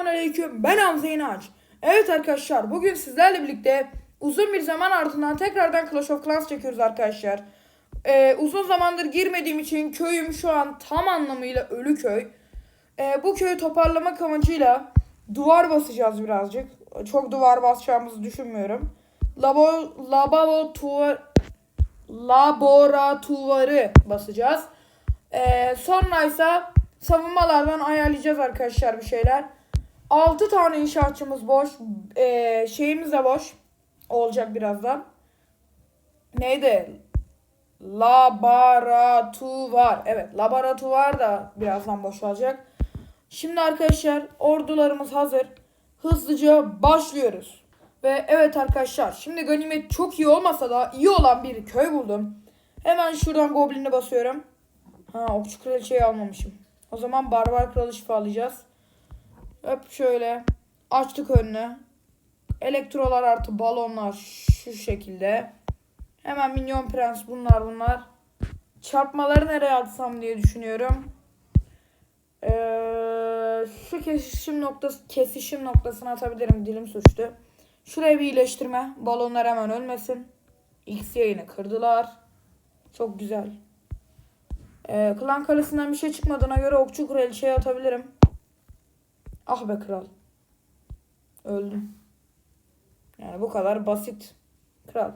Selamünaleyküm. Ben Hamza İnanç. Evet arkadaşlar bugün sizlerle birlikte uzun bir zaman ardından tekrardan Clash of Clans çekiyoruz arkadaşlar. Ee, uzun zamandır girmediğim için köyüm şu an tam anlamıyla ölü köy. Ee, bu köyü toparlamak amacıyla duvar basacağız birazcık. Çok duvar basacağımızı düşünmüyorum. Labo, lavabo tuvar, laboratuvarı basacağız. Ee, sonra ise savunmalardan ayarlayacağız arkadaşlar bir şeyler. 6 tane inşaatçımız boş. Ee, şeyimiz de boş. Olacak birazdan. Neydi? Laboratuvar. Evet laboratuvar da birazdan boş olacak. Şimdi arkadaşlar ordularımız hazır. Hızlıca başlıyoruz. Ve evet arkadaşlar şimdi ganimet çok iyi olmasa da iyi olan bir köy buldum. Hemen şuradan goblin'i basıyorum. Ha okçu kraliçeyi almamışım. O zaman barbar kralı şifalayacağız. Hop şöyle. Açtık önünü. Elektrolar artı balonlar şu şekilde. Hemen minyon prens bunlar bunlar. Çarpmaları nereye atsam diye düşünüyorum. Ee, şu kesişim noktası kesişim noktasına atabilirim dilim suçtu. Şuraya bir iyileştirme. Balonlar hemen ölmesin. X yayını kırdılar. Çok güzel. Ee, klan kalesinden bir şey çıkmadığına göre okçu kraliçeye atabilirim. Ah be kral. Öldüm. Yani bu kadar basit. Kral.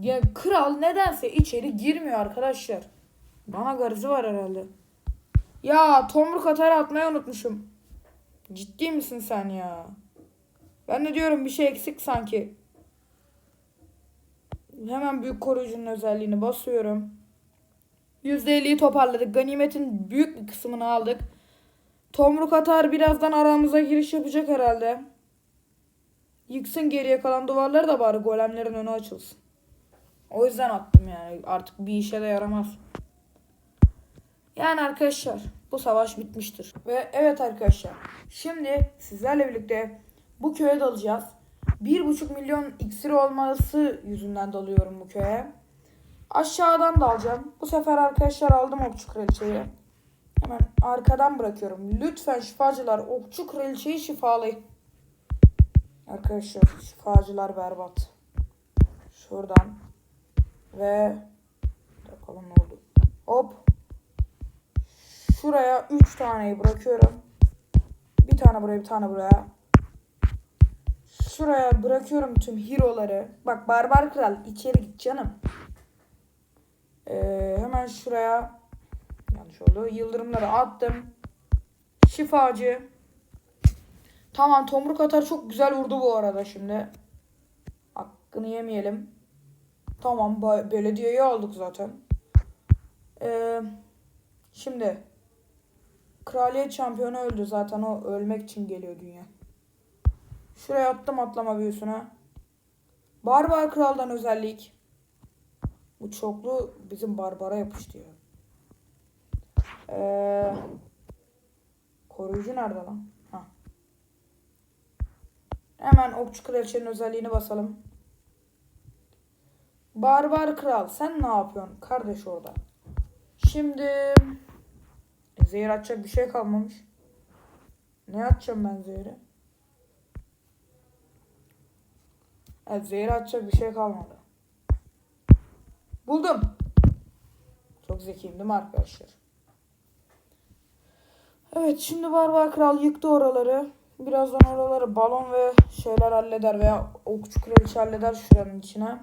Ya kral nedense içeri girmiyor arkadaşlar. Bana garızı var herhalde. Ya tomruk atar atmayı unutmuşum. Ciddi misin sen ya? Ben de diyorum bir şey eksik sanki. Hemen büyük koruyucunun özelliğini basıyorum. %50'yi toparladık. Ganimetin büyük bir kısmını aldık. Tomruk atar birazdan aramıza giriş yapacak herhalde. Yıksın geriye kalan duvarları da bari golemlerin önü açılsın. O yüzden attım yani. Artık bir işe de yaramaz. Yani arkadaşlar bu savaş bitmiştir. Ve evet arkadaşlar şimdi sizlerle birlikte bu köye dalacağız. 1,5 milyon iksir olması yüzünden dalıyorum bu köye. Aşağıdan da alacağım. Bu sefer arkadaşlar aldım okçu kraliçeyi. Hemen arkadan bırakıyorum. Lütfen şifacılar okçu kraliçeyi şifalayın. Arkadaşlar şifacılar berbat. Şuradan. Ve bakalım ne oldu. Hop. Şuraya 3 taneyi bırakıyorum. Bir tane buraya bir tane buraya. Şuraya bırakıyorum tüm hero'ları. Bak barbar kral içeri git canım. Ee, hemen şuraya yanlış oldu. Yıldırımları attım. Şifacı. Tamam tomruk atar çok güzel vurdu bu arada şimdi. Hakkını yemeyelim. Tamam belediyeyi aldık zaten. Ee, şimdi kraliyet şampiyonu öldü zaten o ölmek için geliyor dünya. Şuraya attım atlama büyüsüne. Barbar kraldan özellik. Bu çoklu bizim barbara yapıştı ya. Ee, koruyucu nerede lan? Ha. Hemen okçu kraliçenin özelliğini basalım. Barbar kral sen ne yapıyorsun kardeş orada? Şimdi e, zehir atacak bir şey kalmamış. Ne atacağım ben zehri? Evet zehir atacak bir şey kalmadı. Buldum. Çok zekiyim değil mi arkadaşlar? Evet şimdi Barbar Kral yıktı oraları. Birazdan oraları balon ve şeyler halleder veya okçu kraliçe halleder şuranın içine.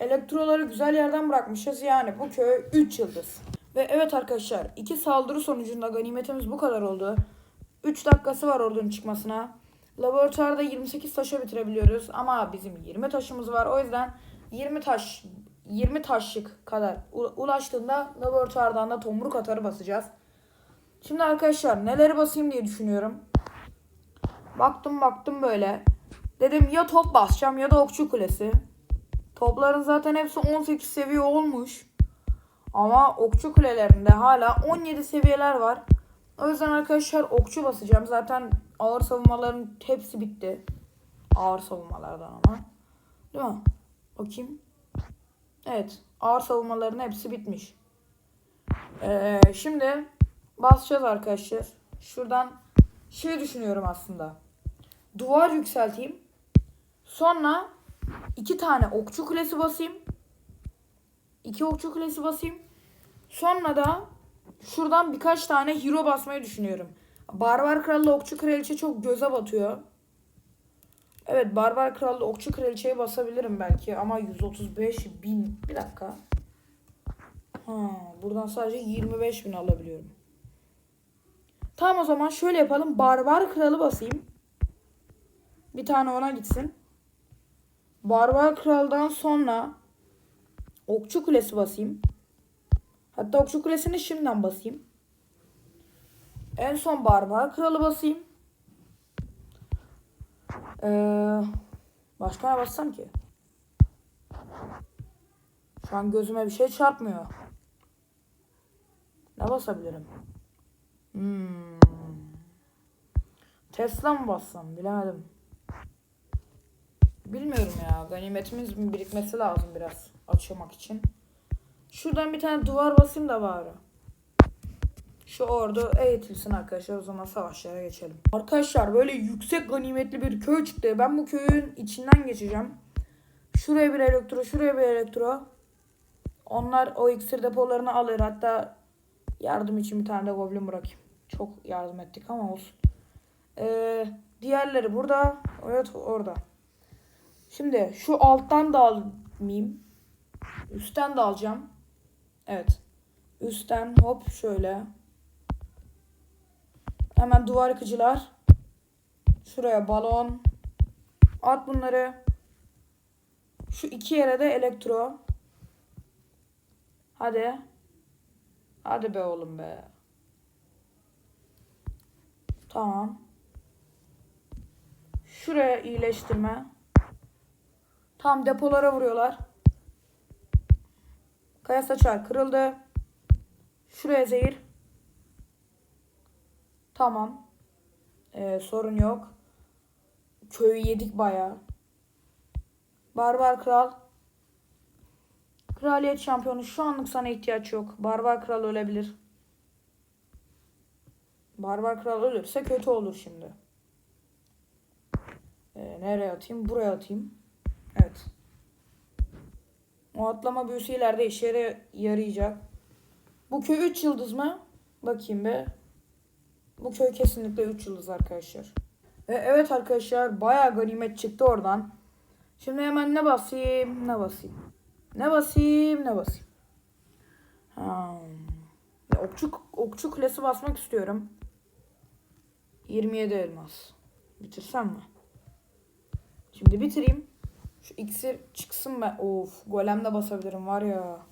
Elektroları güzel yerden bırakmışız yani bu köy 3 yıldız. Ve evet arkadaşlar iki saldırı sonucunda ganimetimiz bu kadar oldu. 3 dakikası var ordunun çıkmasına. Laboratuvarda 28 taşa bitirebiliyoruz ama bizim 20 taşımız var. O yüzden 20 taş 20 taşlık kadar ulaştığında laboratuvardan da tomruk atarı basacağız. Şimdi arkadaşlar neleri basayım diye düşünüyorum. Baktım baktım böyle. Dedim ya top basacağım ya da okçu kulesi. Topların zaten hepsi 18 seviye olmuş. Ama okçu kulelerinde hala 17 seviyeler var. O yüzden arkadaşlar okçu basacağım. Zaten ağır savunmaların hepsi bitti. Ağır savunmalardan ama. Değil mi? Bakayım. Evet. Ağır savunmaların hepsi bitmiş. Ee, şimdi basacağız arkadaşlar. Şuradan şey düşünüyorum aslında. Duvar yükselteyim. Sonra iki tane okçu kulesi basayım. İki okçu kulesi basayım. Sonra da şuradan birkaç tane hero basmayı düşünüyorum. Barbar Kral'la Okçu Kraliçe çok göze batıyor. Evet Barbar Kral'la Okçu Kraliçe'ye basabilirim belki ama 135 bin. Bir dakika. Ha, buradan sadece 25 bin alabiliyorum. Tamam o zaman şöyle yapalım. Barbar Kral'ı basayım. Bir tane ona gitsin. Barbar Kral'dan sonra Okçu Kulesi basayım. Hatta Okçu Kulesi'ni şimdiden basayım. En son Barbar Kralı basayım. Ee, başka ne bassam ki? Şu an gözüme bir şey çarpmıyor. Ne basabilirim? Hmm. Tesla mı bassam bilemedim. Bilmiyorum ya. Ganimetimiz birikmesi lazım biraz açılmak için. Şuradan bir tane duvar basayım da bari. Şu ordu eğitilsin arkadaşlar. O zaman savaşlara geçelim. Arkadaşlar böyle yüksek ganimetli bir köy çıktı. Ben bu köyün içinden geçeceğim. Şuraya bir elektro, şuraya bir elektro. Onlar o iksir depolarını alır. Hatta yardım için bir tane de goblin bırakayım. Çok yardım ettik ama olsun. Ee, diğerleri burada. Evet orada. Şimdi şu alttan da almayayım. Üstten de alacağım. Evet. Üstten hop şöyle. Hemen duvar yıkıcılar. Şuraya balon. At bunları. Şu iki yere de elektro. Hadi. Hadi be oğlum be. Tamam. Şuraya iyileştirme. Tam depolara vuruyorlar. Kaya saçar kırıldı. Şuraya zehir. Tamam. Ee, sorun yok. Köyü yedik baya. Barbar kral. Kraliyet şampiyonu şu anlık sana ihtiyaç yok. Barbar kral ölebilir. Barbar kral ölürse kötü olur şimdi. Ee, nereye atayım? Buraya atayım. Evet. O atlama büyüsü ileride işe yarayacak. Bu köy 3 yıldız mı? Bakayım be. Bu köy kesinlikle 3 yıldız arkadaşlar. Ve evet arkadaşlar bayağı ganimet çıktı oradan. Şimdi hemen ne basayım ne basayım. Ne basayım ne basayım. Ya okçu, okçu kulesi basmak istiyorum. 27 elmas. Bitirsem mi? Şimdi bitireyim. Şu iksir çıksın ben. Of golem de basabilirim var ya.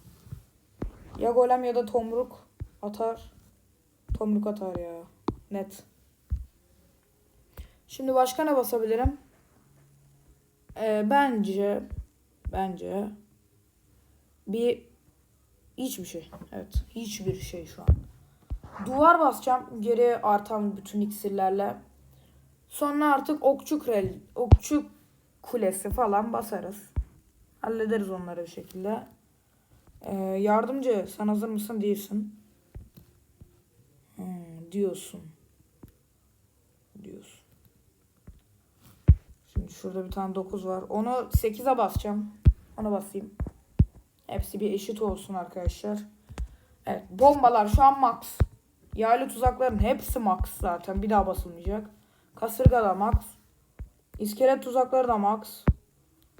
Ya golem ya da tomruk atar. Tomruk atar ya. Net. Şimdi başka ne basabilirim? Ee, bence bence bir hiçbir şey. Evet. Hiçbir şey şu an. Duvar basacağım geri artan bütün iksirlerle. Sonra artık okçu krel, okçu kulesi falan basarız. Hallederiz onları bir şekilde. Ee, yardımcı sen hazır mısın? Değilsin. Hmm, diyorsun. Diyorsun. Şimdi şurada bir tane 9 var. Onu 8'e basacağım. Ona basayım. Hepsi bir eşit olsun arkadaşlar. Evet bombalar şu an max. Yaylı tuzakların hepsi max zaten. Bir daha basılmayacak. Kasırga da max. İskelet tuzakları da max.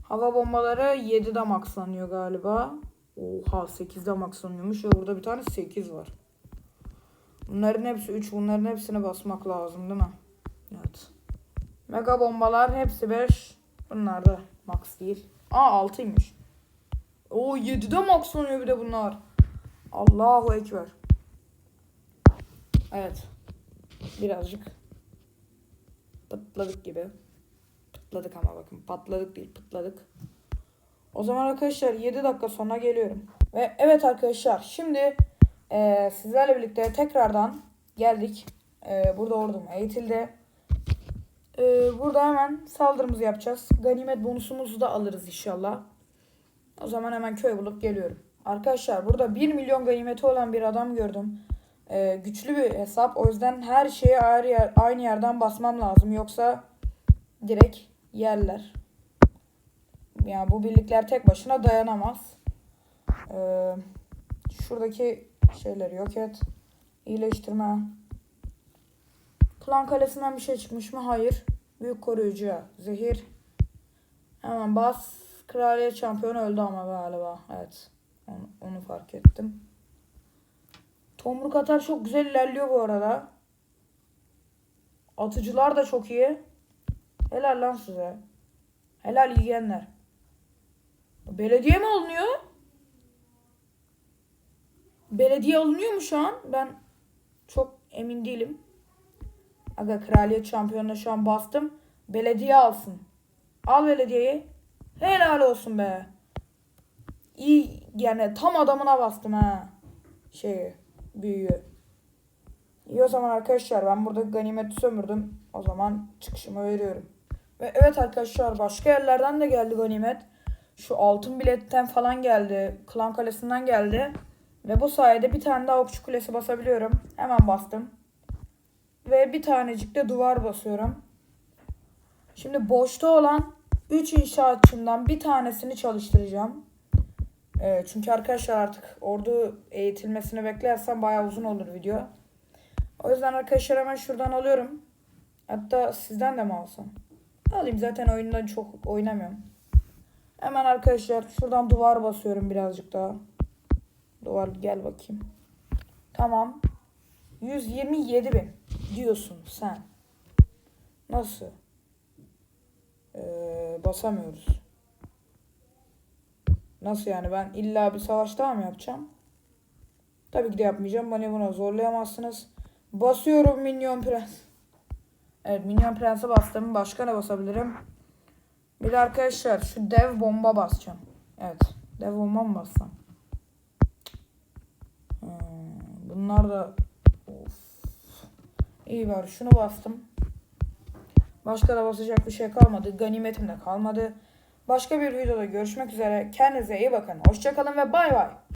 Hava bombaları 7'de maxlanıyor galiba. Oha 8'de maxlanıyormuş ve burada bir tane 8 var. Bunların hepsi 3. Bunların hepsine basmak lazım değil mi? Evet. Mega bombalar hepsi 5. Bunlar da max değil. Aa 6'ymış. Oo 7'de maxlanıyor bir de bunlar. Allahu Ekber. Evet. Birazcık patladık gibi. Patladık ama bakın patladık değil patladık. O zaman arkadaşlar 7 dakika sonra geliyorum. Ve evet arkadaşlar şimdi e, sizlerle birlikte tekrardan geldik. E, burada ordum eğitildi. E, burada hemen saldırımızı yapacağız. Ganimet bonusumuzu da alırız inşallah. O zaman hemen köy bulup geliyorum. Arkadaşlar burada 1 milyon ganimeti olan bir adam gördüm. E, güçlü bir hesap. O yüzden her şeye ayrı yer, aynı yerden basmam lazım. Yoksa direkt yerler. Yani bu birlikler tek başına dayanamaz. Ee, şuradaki şeyleri yok et. İyileştirme. Klan kalesinden bir şey çıkmış mı? Hayır. Büyük koruyucuya. Zehir. Hemen bas. Kraliyet şampiyonu öldü ama galiba. Evet. Onu, onu fark ettim. Tomruk atar çok güzel ilerliyor bu arada. Atıcılar da çok iyi. Helal lan size. Helal yiyenler. Belediye mi alınıyor? Belediye alınıyor mu şu an? Ben çok emin değilim. Aga kraliyet şampiyonuna şu an bastım. Belediye alsın. Al belediyeyi. Helal olsun be. İyi yani tam adamına bastım ha. Şeyi büyüğü. İyi o zaman arkadaşlar ben burada ganimeti sömürdüm. O zaman çıkışımı veriyorum. Ve evet arkadaşlar başka yerlerden de geldi ganimet. Şu altın biletten falan geldi. Klan kalesinden geldi. Ve bu sayede bir tane daha okçu kulesi basabiliyorum. Hemen bastım. Ve bir tanecik de duvar basıyorum. Şimdi boşta olan 3 inşaatçımdan bir tanesini çalıştıracağım. Ee, çünkü arkadaşlar artık ordu eğitilmesini beklersem bayağı uzun olur video. O yüzden arkadaşlar hemen şuradan alıyorum. Hatta sizden de mi alsam? Alayım zaten oyundan çok oynamıyorum. Hemen arkadaşlar şuradan duvar basıyorum birazcık daha. Duvar gel bakayım. Tamam. 127 bin diyorsun sen. Nasıl? Ee, basamıyoruz. Nasıl yani ben illa bir savaş daha mı yapacağım? Tabii ki de yapmayacağım. Bana buna zorlayamazsınız. Basıyorum Minyon Prens. Evet Minyon Prens'e bastım. Başka ne basabilirim? Bir de arkadaşlar şu dev bomba basacağım. Evet. Dev bomba mı bassam? Hmm, bunlar da of. İyi var. Şunu bastım. Başka da basacak bir şey kalmadı. Ganimetim de kalmadı. Başka bir videoda görüşmek üzere. Kendinize iyi bakın. Hoşçakalın ve bay bay.